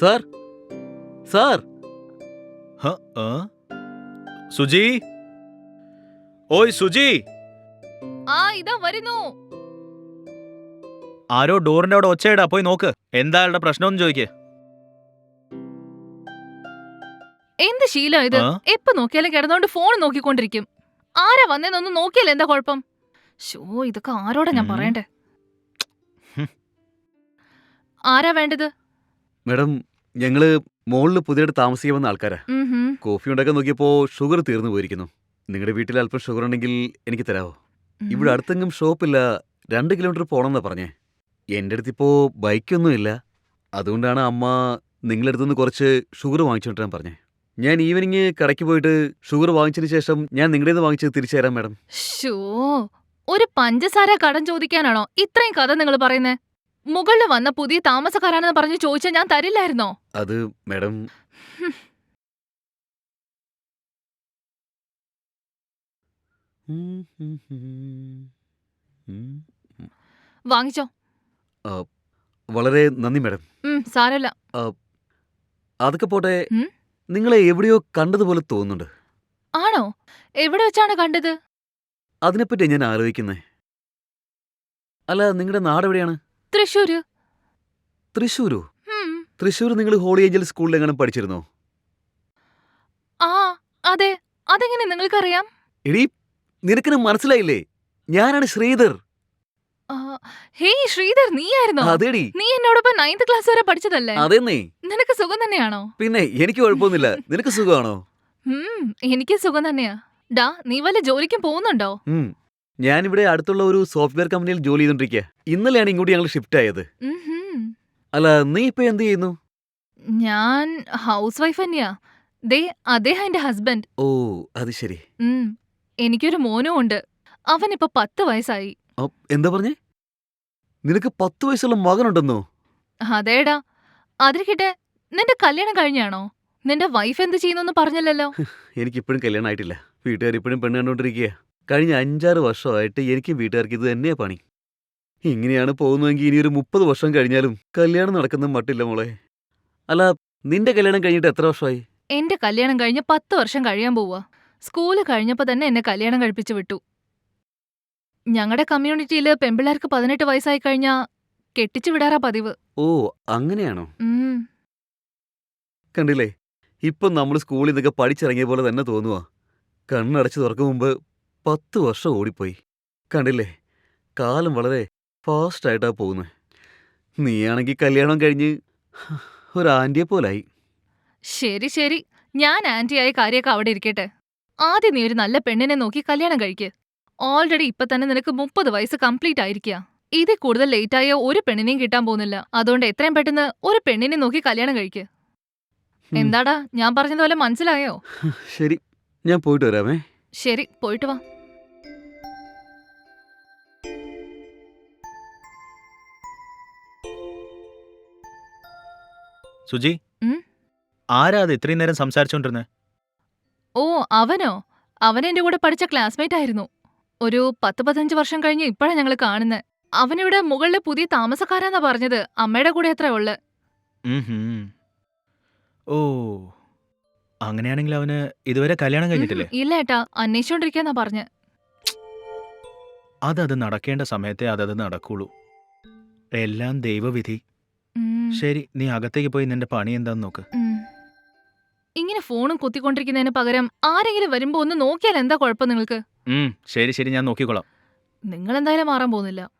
Sir? Sir? ഹ, ആ? സുജി? ഓയ് സുജി! ആ ഇതാ വരുന്നു. ആരോ ഡോറിന്റെ അവിടെ ഒച്ചയിടാ പോയി നോക്ക്. എന്താ അയാളുടെ പ്രശ്നം ചോദിക്ക്. എന്ത് ശീലം ഇത്? ആ? എപ്പോ നോക്കിയാലും കിടന്നോണ്ട് ഫോൺ നോക്കിക്കൊണ്ടിരിക്കും. ആരാ വന്നേന്നൊന്നും നോക്കിയാലേ എന്താ കുഴപ്പം? ഷോ ഇതൊക്കെ ആരോടാ ഞാൻ ഉം. പറയണ്ടേ. ആരാ വേണ്ടത്? മാഡം ഞങ്ങൾ മുകളിൽ പുതിയതായിട്ട് താമസിക്കാമെന്ന ആൾക്കാരാ. ഉം കോഫി ഉണ്ടാക്കാൻ നോക്കിയപ്പോ ഷുഗർ തീർന്നു പോയിരിക്കുന്നു. നിങ്ങളുടെ വീട്ടിൽ അല്പം ഷുഗർ ഉണ്ടെങ്കിൽ എനിക്ക് തരാവോ. ഇവിടെ അടുത്തെങ്കിലും ഷോപ്പില്ല. രണ്ട് കിലോമീറ്റർ പോകണമെന്നാ പറഞ്ഞേ. എന്റെ അടുത്തിപ്പോ ബൈക്കൊന്നും ഇല്ല. അതുകൊണ്ടാണ് അമ്മ നിങ്ങളുടെ അടുത്തുനിന്ന് കുറച്ച് ഷുഗർ വാങ്ങിച്ചുകൊണ്ട് വരാൻ പറഞ്ഞേ. ഞാൻ ഈവനിങ് കടയ്ക്ക് പോയിട്ട് ഷുഗർ വാങ്ങിച്ചതിന് ശേഷം ഞാൻ നിങ്ങളുടെ നിന്ന് വാങ്ങിച്ച് തിരിച്ചു തരാം മാഡം. ഷോ ഒരു പഞ്ചസാര കടം ചോദിക്കാനാണോ ഇത്രയും കഥ നിങ്ങൾ പറയുന്നേ? മുകളിൽ വന്ന പുതിയ താമസക്കാരാണെന്ന് പറഞ്ഞ് ചോദിച്ചാൽ ഞാൻ തരില്ലായിരുന്നോ? അത് മാഡം വാങ്ങിച്ചോ. വളരെ നന്ദി മാഡം. സാരല്ല അതൊക്കെ പോട്ടെ നിങ്ങളെ എവിടെയോ കണ്ടതുപോലെ തോന്നുന്നുണ്ട്. ആണോ? എവിടെ വെച്ചാണ് കണ്ടത്? അതിനെപ്പറ്റി ഞാൻ ആലോചിക്കുന്നേ. അല്ല നിങ്ങളുടെ നാട് എവിടെയാണ് തൃശ്ശൂര്. തൃശ്ശൂരോ? തൃശൂർ തൃശ്ശൂർ നിങ്ങൾ ഹോളി ഏഞ്ചൽ സ്കൂളിൽ എങ്ങനെ പഠിച്ചിരുന്നോ? ആ അതെ. അതെങ്ങനെ നിങ്ങൾക്കറിയാം? എടീ നിനക്കിന് മനസ്സിലായില്ലേ? ഞാനാണ് ശ്രീധർ. ഹേയ് ശ്രീധർ നീയായിരുന്നോ? അതേടി. നീ എന്നോടൊപ്പം നയൻത് ക്ലാസ് വരെ പഠിച്ചതല്ലേ? അതെന്നേ. നിനക്ക് സുഖം തന്നെയാണോ? പിന്നെ എനിക്ക് കുഴപ്പമൊന്നുമില്ല. നിനക്ക് സുഖമാണോ? എനിക്ക് സുഖം തന്നെയാ. ഡാ നീ വല്ല ജോലിക്കും പോകുന്നുണ്ടോ. ഞാനിവിടെ അടുത്തുള്ള ഒരു സോഫ്റ്റ്വെയർ കമ്പനിയിൽ ജോലി ചെയ്തോണ്ടിരിക്കുക ഇന്നലെയാണ് ഇങ്ങോട്ട് ഞങ്ങൾ ഷിഫ്റ്റ് ആയത്. അല്ല നീ ഇപ്പൊ എന്ത് ചെയ്യുന്നു? ഞാൻ ഹൗസ് വൈഫ് തന്നെയാ. ദേ അദ്ദേഹം എന്റെ ഹസ്ബൻഡ് ഓ അത് ശരി. ഉം എനിക്കൊരു മോനും ഉണ്ട്. അവൻ അവനിപ്പോ പത്ത് വയസ്സായി. എന്താ പറഞ്ഞേ? നിനക്ക് പത്ത് വയസ്സുള്ള മകനുണ്ടെന്നോ? അതേടാ. അതിരിക്കട്ടെ നിന്റെ കല്യാണം കഴിഞ്ഞാണോ? നിന്റെ വൈഫ് എന്ത് ചെയ്യുന്നു പറഞ്ഞില്ലല്ലോ. എനിക്കിപ്പോഴും കല്യാണം ആയിട്ടില്ല. വീട്ടുകാർ ഇപ്പോഴും പെണ്ണ് കണ്ടുകൊണ്ടിരിക്കുക കഴിഞ്ഞ അഞ്ചാറ് വർഷമായിട്ട് എനിക്ക് വീട്ടുകാർക്ക് ഇത് തന്നെയാ പണി. ഇങ്ങനെയാണ് പോകുന്നതെങ്കിൽ ഇനി ഒരു മുപ്പത് വർഷം കഴിഞ്ഞാലും കല്യാണം നടക്കുന്ന മട്ടില്ല മോളെ. അല്ല നിന്റെ കല്യാണം കഴിഞ്ഞിട്ട് എത്ര വർഷമായി? എന്റെ കല്യാണം കഴിഞ്ഞ പത്ത് വർഷം കഴിയാൻ പോവാ. സ്കൂൾ കഴിഞ്ഞപ്പോ തന്നെ എന്നെ കല്യാണം കഴിപ്പിച്ചു വിട്ടു. ഞങ്ങളുടെ കമ്മ്യൂണിറ്റിയിൽ പെമ്പിള്ളേർക്ക് പതിനെട്ട് വയസ്സായി കഴിഞ്ഞാ കെട്ടിച്ചു വിടാറാ പതിവ്. ഓ അങ്ങനെയാണോ? ഉം. കണ്ടില്ലേ ഇപ്പം നമ്മൾ സ്കൂളിൽ നിന്നൊക്കെ പഠിച്ചിറങ്ങിയ പോലെ തന്നെ തോന്നുവാ. കണ്ണടച്ച് തുറക്കും മുമ്പ് പത്ത് വർഷം ഓടിപ്പോയി. കണ്ടില്ലേ? കാലം വളരെ ഫാസ്റ്റായിട്ടാ പോകുന്നത് നീയാണെങ്കിൽ കല്യാണം കഴിഞ്ഞ് ഒരു ആന്റിയെ പോലായി. ശരി ശരി. ഞാൻ ആന്റിയായ കാര്യമൊക്കെ അവിടെ ഇരിക്കട്ടെ. ആദ്യം നീ ഒരു നല്ല പെണ്ണിനെ നോക്കി കല്യാണം കഴിക്ക്. ഓൾറെഡി ഇപ്പൊ തന്നെ നിനക്ക് മുപ്പത് വയസ്സ് കംപ്ലീറ്റ് ആയിരിക്കുക ഇതിൽ കൂടുതൽ ലേറ്റ് ആയ ഒരു പെണ്ണിനെയും കിട്ടാൻ പോകുന്നില്ല. അതുകൊണ്ട് എത്രയും പെട്ടെന്ന് ഒരു പെണ്ണിനെ നോക്കി കല്യാണം കഴിക്ക്. എന്താടാ? ഞാൻ പറഞ്ഞതുപോലെ മനസ്സിലായോ? ശരി. ഞാൻ പോയിട്ട് വരാമേ. ശരി പോയിട്ട് വാ. സുജി ഉം? ആരാ അത് ഇത്രയും നേരം സംസാരിച്ചോണ്ടിരുന്നെ? ഓ അവനോ? അവൻ എന്റെ കൂടെ പഠിച്ച ക്ലാസ്മേറ്റ് ആയിരുന്നു. ഒരു പത്ത് പതിനഞ്ച് വർഷം കഴിഞ്ഞ് ഇപ്പോഴാണ് ഞങ്ങൾ കാണുന്നത് അവനിവിടെ മുകളിലെ പുതിയ താമസക്കാരാന്നാ പറഞ്ഞത്. അമ്മയുടെ കൂടെ എത്ര ഉള്ളു. ഓ. അങ്ങനെയാണെങ്കിൽ അവന് ഇതുവരെ കല്യാണം കഴിഞ്ഞിട്ടില്ലേ? ഇല്ല ഏട്ടാ അന്വേഷിച്ചോണ്ടിരിക്കാന്നാ പറഞ്ഞ്. അതത് നടക്കേണ്ട സമയത്തെ അതത് നടക്കുള്ളൂ. എല്ലാം ദൈവവിധി. ഉം, ശരി നീ അകത്തേക്ക് പോയി നിന്റെ പണി എന്താന്ന് നോക്ക്. ഉം. ഇങ്ങനെ ഫോണും കുത്തിക്കൊണ്ടിരിക്കുന്നതിന് പകരം ആരെങ്കിലും വരുമ്പോ ഒന്ന് നോക്കിയാൽ എന്താ കുഴപ്പം നിങ്ങൾക്ക്? ഉം ശരി ശരി ഞാൻ നോക്കിക്കോളാം. നിങ്ങൾ എന്തായാലും മാറാൻ പോകുന്നില്ല.